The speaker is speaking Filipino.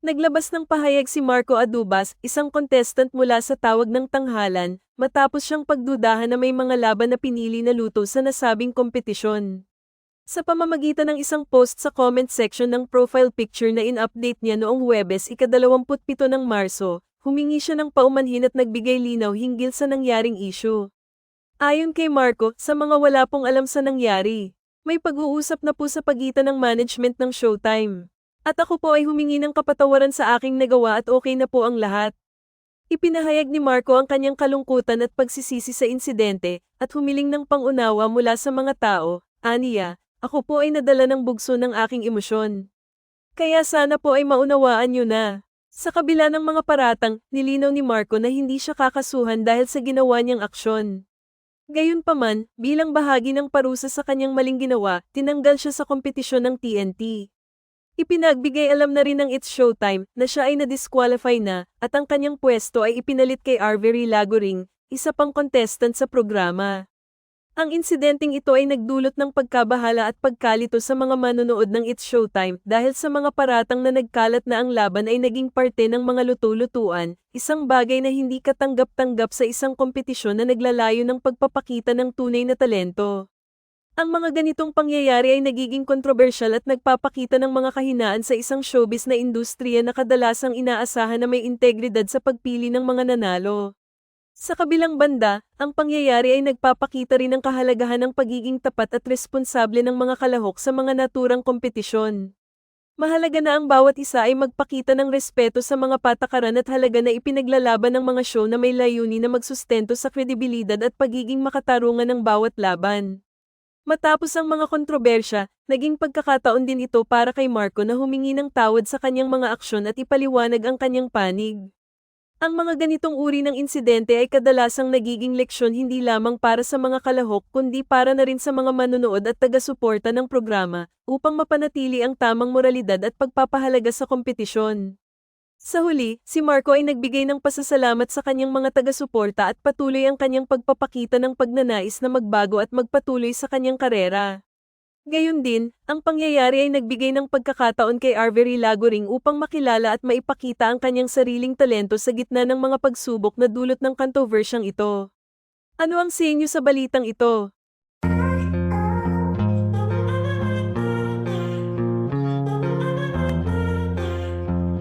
Naglabas ng pahayag si Marco Adubas, isang contestant mula sa tawag ng tanghalan, matapos siyang pagdudahan na may mga laban na pinili na luto sa nasabing kompetisyon. Sa pamamagitan ng isang post sa comment section ng profile picture na in-update niya noong Huwebes ika-27 ng Marso, humingi siya ng paumanhin at nagbigay linaw hinggil sa nangyaring issue. Ayon kay Marco, sa mga wala pong alam sa nangyari, may pag-uusap na po sa pagitan ng management ng Showtime. At ako po ay humingi ng kapatawaran sa aking nagawa at okay na po ang lahat. Ipinahayag ni Marco ang kanyang kalungkutan at pagsisisi sa insidente, at humiling ng pangunawa mula sa mga tao, aniya, ako po ay nadala ng bugso ng aking emosyon. Kaya sana po ay maunawaan niyo na. Sa kabila ng mga paratang, nilinaw ni Marco na hindi siya kakasuhan dahil sa ginawa niyang aksyon. Gayunpaman, bilang bahagi ng parusa sa kanyang maling ginawa, tinanggal siya sa kompetisyon ng TNT. Ipinagbigay alam na rin ng It's Showtime na siya ay na-disqualify na at ang kanyang pwesto ay ipinalit kay Arbery Lagoring, isa pang contestant sa programa. Ang insidenteng ito ay nagdulot ng pagkabahala at pagkalito sa mga manonood ng It's Showtime dahil sa mga paratang na nagkalat na ang laban ay naging parte ng mga luto-lutuan, isang bagay na hindi katanggap-tanggap sa isang kompetisyon na naglalayo ng pagpapakita ng tunay na talento. Ang mga ganitong pangyayari ay nagiging kontrobersyal at nagpapakita ng mga kahinaan sa isang showbiz na industriya na kadalasang inaasahan na may integridad sa pagpili ng mga nanalo. Sa kabilang banda, ang pangyayari ay nagpapakita rin ng kahalagahan ng pagiging tapat at responsable ng mga kalahok sa mga naturang kompetisyon. Mahalaga na ang bawat isa ay magpakita ng respeto sa mga patakaran at halaga na ipinaglalaban ng mga show na may layunin na magsustento sa kredibilidad at pagiging makatarungan ng bawat laban. Matapos ang mga kontrobersya, naging pagkakataon din ito para kay Marco na humingi ng tawad sa kanyang mga aksyon at ipaliwanag ang kanyang panig. Ang mga ganitong uri ng insidente ay kadalasang nagiging leksyon hindi lamang para sa mga kalahok kundi para na rin sa mga manonood at taga-suporta ng programa upang mapanatili ang tamang moralidad at pagpapahalaga sa kompetisyon. Sa huli, si Marco ay nagbigay ng pasasalamat sa kanyang mga taga-suporta at patuloy ang kanyang pagpapakita ng pagnanais na magbago at magpatuloy sa kanyang karera. Gayon din, ang pangyayari ay nagbigay ng pagkakataon kay Arbery Lagoring upang makilala at maipakita ang kanyang sariling talento sa gitna ng mga pagsubok na dulot ng kontrobersyang ito. Ano ang sa inyo sa balitang ito?